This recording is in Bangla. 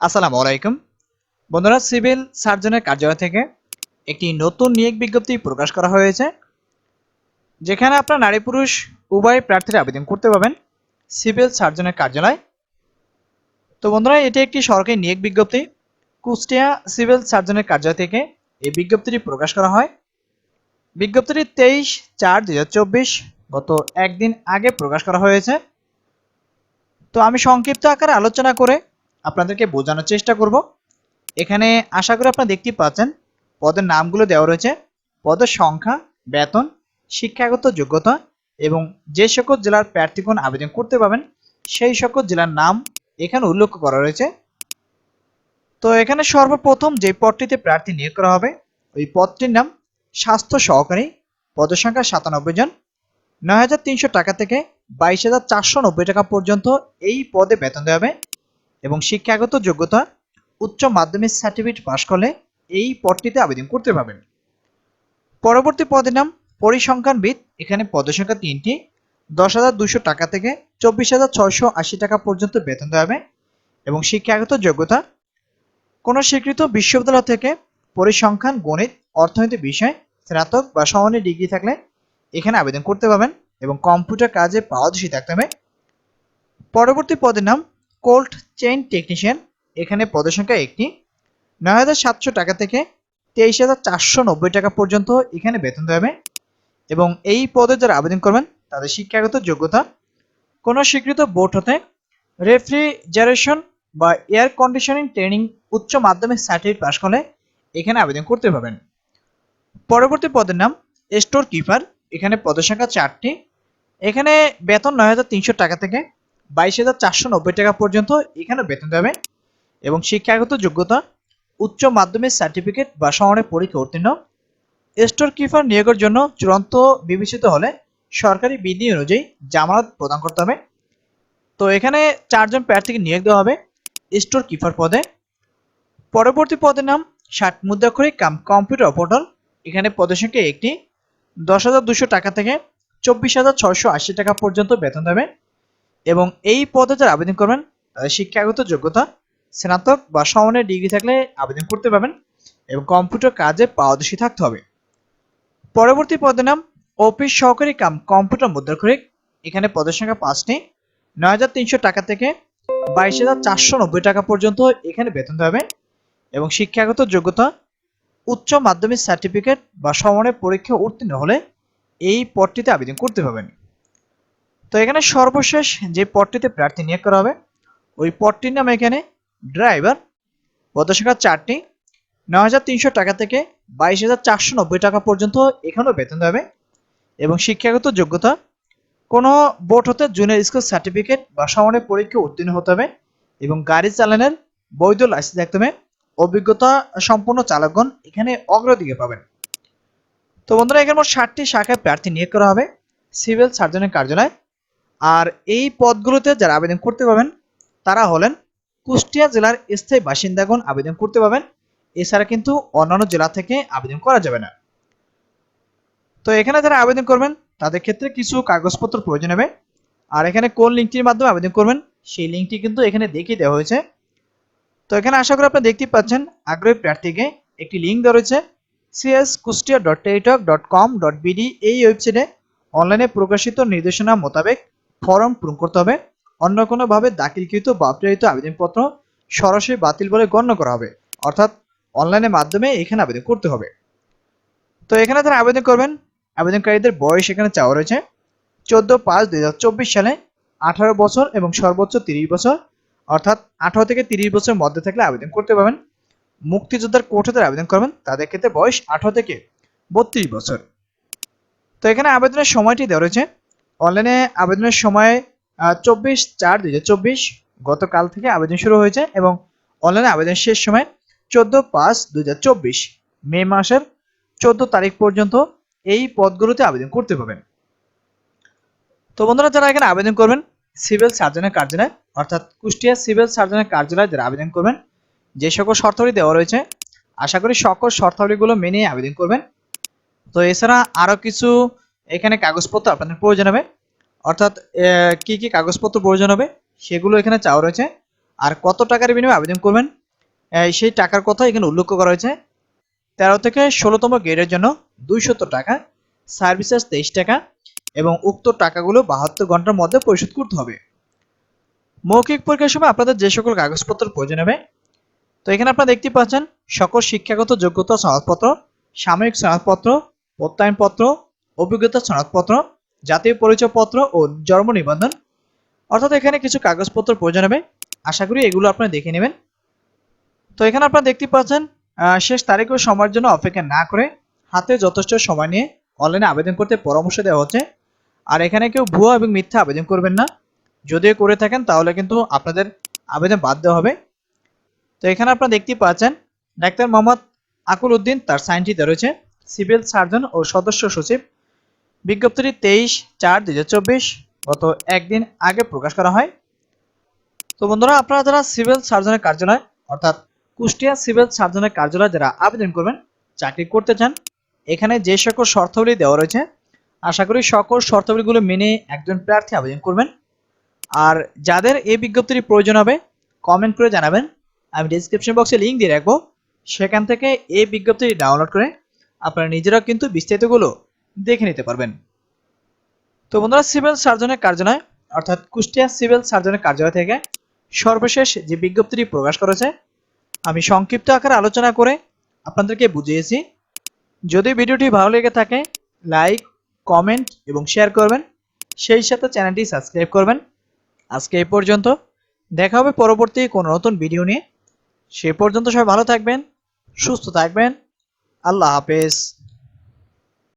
আসসালামু আলাইকুম। বন্ধুরা, সিভিল সার্জনের কার্যালয় থেকে একটি নতুন নিয়োগ বিজ্ঞপ্তি প্রকাশ করা হয়েছে, যেখানে আপনার নারী পুরুষ উভয় প্রার্থীরা আবেদন করতে পারবেন সিভিল সার্জনের কার্যালয়। তো বন্ধুরা, এটি একটি সরকারি নিয়োগ বিজ্ঞপ্তি। কুষ্টিয়া সিভিল সার্জনের কার্যালয় থেকে এই বিজ্ঞপ্তিটি প্রকাশ করা হয়। বিজ্ঞপ্তিটি তেইশ চার দুই গত একদিন আগে প্রকাশ করা হয়েছে। তো আমি সংক্ষিপ্ত আকারে আলোচনা করে আপনাদেরকে বোঝানোর চেষ্টা করব। এখানে আশা করি আপনারা দেখতেই পাচ্ছেন, পদের নামগুলো দেওয়া রয়েছে। পদের সংখ্যা, বেতন, শিক্ষাগত যোগ্যতা এবং যে সকল জেলার প্রার্থীগণ আবেদন করতে পারবেন, সেই সকল জেলার নাম এখানে উল্লেখ করা রয়েছে। তো এখানে সর্বপ্রথম যে পদটিতে প্রার্থী নিয়োগ করা হবে, ওই পদটির নাম স্বাস্থ্য সহকারী, পদের সংখ্যা সাতানব্বই জন। নয় হাজার তিনশো টাকা থেকে বাইশ হাজার টাকা পর্যন্ত এই পদে বেতন দেওয়া হবে। এবং শিক্ষাগত যোগ্যতা উচ্চ মাধ্যমিক সার্টিফিকেট পাশ করলে এই পদটিতে আবেদন করতে পারবেন। পরবর্তী পদের নাম পরিসংখ্যানবিদ। এখানে পদের সংখ্যা তিনটি। দশ হাজার দুশো টাকা থেকে চব্বিশ হাজার ছয়শো আশি টাকা পর্যন্ত বেতন দেওয়া হবে এবং শিক্ষাগত যোগ্যতা কোনো স্বীকৃত বিশ্ববিদ্যালয় থেকে পরিসংখ্যান, গণিত অর্থনৈতিক বিষয়, স্নাতক বা সমানের ডিগ্রি থাকলে এখানে আবেদন করতে পারবেন এবং কম্পিউটার কাজে পারদর্শী থাকতে হবে। পরবর্তী পদের নাম কোল্ড চেইন টেকনিশিয়ান এখানে পদের সংখ্যা একটি। নয় হাজার সাতশো টাকা থেকে তেইশ হাজার চারশো নব্বই টাকা পর্যন্ত এখানে বেতন হবে। এবং এই পদে যারা আবেদন করবেন, তাদের শিক্ষাগত যোগ্যতা। কোনো স্বীকৃত বোর্ড হতে রেফ্রিজারেশন বা এয়ার কন্ডিশনিং ট্রেনিং উচ্চ মাধ্যমিক সার্টিফিকেট পাশ করলে এখানে আবেদন করতে পারবেন। পরবর্তী পদের নাম স্টোর কিপার এখানে পদের সংখ্যা চারটি। এখানে বেতন নয় হাজার তিনশো টাকা থেকে বাইশ হাজার চারশো নব্বই টাকা পর্যন্ত এখানে বেতন দেবে এবং শিক্ষাগত যোগ্যতা, উচ্চ মাধ্যমিক সার্টিফিকেট বা সমানের পরীক্ষা উত্তীর্ণ স্টোর কিপার নিয়োগের জন্য চূড়ান্ত বিবেচিত হলে সরকারি বিধি অনুযায়ী জামানত প্রদান করতে হবে। তো এখানে চারজন প্রার্থীকে নিয়োগ দেওয়া হবে স্টোর কিপার পদে। পরবর্তী পদের নাম ষাট মুদ্রাক্ষরিক কাম কম্পিউটার অপারেটর এখানে পদের সংখ্যা একটি। দশ হাজার দুশো টাকা থেকে চব্বিশ হাজার আশি টাকা পর্যন্ত বেতন দেবে এবং এই পদে যারা আবেদন করবেন, তাদের শিক্ষাগত যোগ্যতা, স্নাতক বা সমানের ডিগ্রি থাকলে আবেদন করতে পারবেন এবং কম্পিউটার কাজে পারদর্শী থাকতে হবে। পরবর্তী পদের নাম, অফিস সহকারী কাম, কম্পিউটার মুদ্রাক্ষরিক। এখানে পদের সংখ্যা পাঁচটি নয় হাজার তিনশো টাকা থেকে বাইশ হাজার চারশো নব্বই টাকা পর্যন্ত এখানে বেতন দেবে এবং শিক্ষাগত যোগ্যতা, উচ্চ মাধ্যমিক সার্টিফিকেট বা সমানের পরীক্ষা উত্তীর্ণ হলে এই পদটিতে আবেদন করতে পারবেন। তো এখানে সর্বশেষ যে পদটিতে প্রার্থী নিয়োগ করা হবে, ওই পদটির নাম এখানে ড্রাইভার পদসংখ্যা চারটি, নয় হাজার তিনশো টাকা থেকে বাইশ হাজার চারশো নব্বই টাকা পর্যন্ত এখানেও বেতন দেবে এবং শিক্ষাগত যোগ্যতা, কোনো বোর্ড হতে জুনিয়র স্কুল সার্টিফিকেট বা সমানের পরীক্ষা উত্তীর্ণ হতে হবে এবং গাড়ি চালানোর বৈধ লাইসেন্স থাকতে হবে। অভিজ্ঞতা সম্পন্ন চালকগণ এখানে অগ্রদিকে পাবেন। তো বন্ধুরা, এখানে মোট ষাটটি শাখায় প্রার্থী নিয়োগ করা হবে। সিভিল সার্জনের কার্যালয় আর এই পদগুলোতে যারা আবেদন করতে পারবেন, তারা হলেন কুষ্টিয়া জেলার স্থায়ী বাসিন্দাগণ আবেদন করতে পারবেন। এছাড়া কিন্তু অন্যান্য জেলা থেকে আবেদন করা যাবে না। তো এখানে যারা আবেদন করবেন, তাদের ক্ষেত্রে কিছু কাগজপত্র প্রয়োজন হবে। আর এখানে কোন লিঙ্কটির মাধ্যমে আবেদন করবেন, সেই লিঙ্কটি কিন্তু এখানে দেখিয়ে দেওয়া হয়েছে। তো এখানে আশা করি আপনি দেখতে পাচ্ছেন, আগ্রহী প্রার্থীকে একটি লিঙ্ক দেওয়া রয়েছে। CS Kushtia dot Teletalk dot com dot BD এই ওয়েবসাইটে অনলাইনে প্রকাশিত নির্দেশনা মোতাবেক ফর্ম পূরণ করতে হবে। অন্য কোনোভাবে দাখিলকৃত বা প্রেরিত আবেদনপত্র সরাসরি বাতিল বলে গণ্য করা হবে। অর্থাৎ অনলাইনের মাধ্যমে এখানে আবেদন করতে হবে। তো এখানে তারা আবেদন করবেন, আবেদনকারীদের বয়স এখানে চাওয়া রয়েছে। চোদ্দ পাঁচ দুই সালে আঠারো বছর এবং সর্বোচ্চ তিরিশ বছর। অর্থাৎ আঠারো থেকে তিরিশ বছরের মধ্যে থাকলে আবেদন করতে পারবেন। মুক্তিযোদ্ধার যারা আবেদন করবেন, তাদের ক্ষেত্রে বয়স আঠারো থেকে বত্রিশ বছর। তো এখানে আবেদনের সময়টি দেওয়া রয়েছে। অনলাইনে আবেদনের সময় চব্বিশ চার দুই চব্বিশ গতকাল থেকে আবেদন শুরু হয়েছে এবং অনলাইনে আবেদন শেষ সময় চোদ্দ পাঁচ দুই চব্বিশ, মে মাসের চোদ্দ তারিখ পর্যন্ত এই পদগুলোতে আবেদন করতে পারবেন। তো বন্ধুরা, যারা এখানে আবেদন করবেন, সিভিল সার্জনের কার্যালয়, অর্থাৎ কুষ্টিয়া সিভিল সার্জনের কার্যালয়ে যারা আবেদন করবেন, যে সকল শর্তাবলী দেওয়া রয়েছে, আশা করি সকল শর্তাবলীগুলো মেনে আবেদন করবেন। তো এছাড়া আরও কিছু এখানে কাগজপত্র আপনাদের প্রয়োজন হবে। অর্থাৎ কি কি কাগজপত্র প্রয়োজন হবে সেগুলো এখানে চাওয়া রয়েছে। আর কত টাকার বিনিময়ে আবেদন করবেন সেই টাকার কথা এখানে উল্লেখ করা হয়েছে তেরো থেকে ষোলোতম গ্রেডের জন্য দুইশত টাকা, সার্ভিসেস তেইশ টাকা এবং উক্ত টাকাগুলো বাহাত্তর ঘণ্টার মধ্যে পরিশোধ করতে হবে। মৌখিক পরীক্ষার সময় আপনাদের যে সকল কাগজপত্র প্রয়োজন হবে, তো এখানে আপনারা দেখতে পাচ্ছেন সকল শিক্ষাগত যোগ্যতা সনদপত্র, সাময়িক সনদপত্র, প্রত্যয়নপত্র অভিজ্ঞতা সনদপত্র জাতীয় পরিচয়পত্র ও জন্ম নিবন্ধন। অর্থাৎ এখানে কিছু কাগজপত্র প্রয়োজন হবে। আশা করি এগুলো আপনারা দেখে নেবেন। তো এখানে আপনারা দেখতে পাচ্ছেন শেষ তারিখ ও সময়ের জন্য অপেক্ষা না করে হাতে যথেষ্ট সময় নিয়ে অনলাইনে আবেদন করতে পরামর্শ দেওয়া হচ্ছে। আর এখানে কেউ ভুয়া এবং মিথ্যা আবেদন করবেন না। যদিও করে থাকেন, তাহলে কিন্তু আপনাদের আবেদন বাদ দেওয়া হবে। তো এখানে আপনারা দেখতেই পাচ্ছেন, ডাক্তার মোহাম্মদ আকুল উদ্দিন তার সাইনটি দেওয়া রয়েছে। সিভিল সার্জন ও সদস্য সচিব বিজ্ঞপ্তিটি তেইশ চার দুই গত একদিন আগে প্রকাশ করা হয়। তো বন্ধুরা, আপনারা যারা সিভিল সার্জনের কার্যালয়, অর্থাৎ কুষ্টিয়া সিভিল সার্জনের কার্যালয়ে যারা আবেদন করবেন, চাকরি করতে চান, এখানে যে সকল শর্তাবলী দেওয়া রয়েছে, আশা করি সকল শর্তাবলীগুলো মেনে একজন প্রার্থী আবেদন করবেন। আর যাদের এই বিজ্ঞপ্তির প্রয়োজন হবে কমেন্ট করে জানাবেন। আমি ডিসক্রিপশন বক্সে লিঙ্ক দিয়ে রাখব। সেখান থেকে এই বিজ্ঞপ্তিটি ডাউনলোড করে আপনারা নিজেরাও কিন্তু বিস্তারিতগুলো দেখে নিতে পারবেন। তো বন্ধুরা, সিভিল সার্জনের কার্যালয়, অর্থাৎ কুষ্টিয়া সিভিল সার্জনের কার্যালয় থেকে সর্বশেষ যে বিজ্ঞপ্তিটি প্রকাশ করেছে, আমি সংক্ষিপ্ত আকারে আলোচনা করে আপনাদেরকে বুঝিয়েছি। যদি ভিডিওটি ভালো লেগে থাকে, লাইক, কমেন্ট এবং শেয়ার করবেন। সেই সাথে চ্যানেলটি সাবস্ক্রাইব করবেন। আজকে এই পর্যন্ত, দেখা হবে পরবর্তী কোনো নতুন ভিডিও নিয়ে। সে পর্যন্ত সবাই ভালো থাকবেন, সুস্থ থাকবেন। আল্লাহ হাফেজ।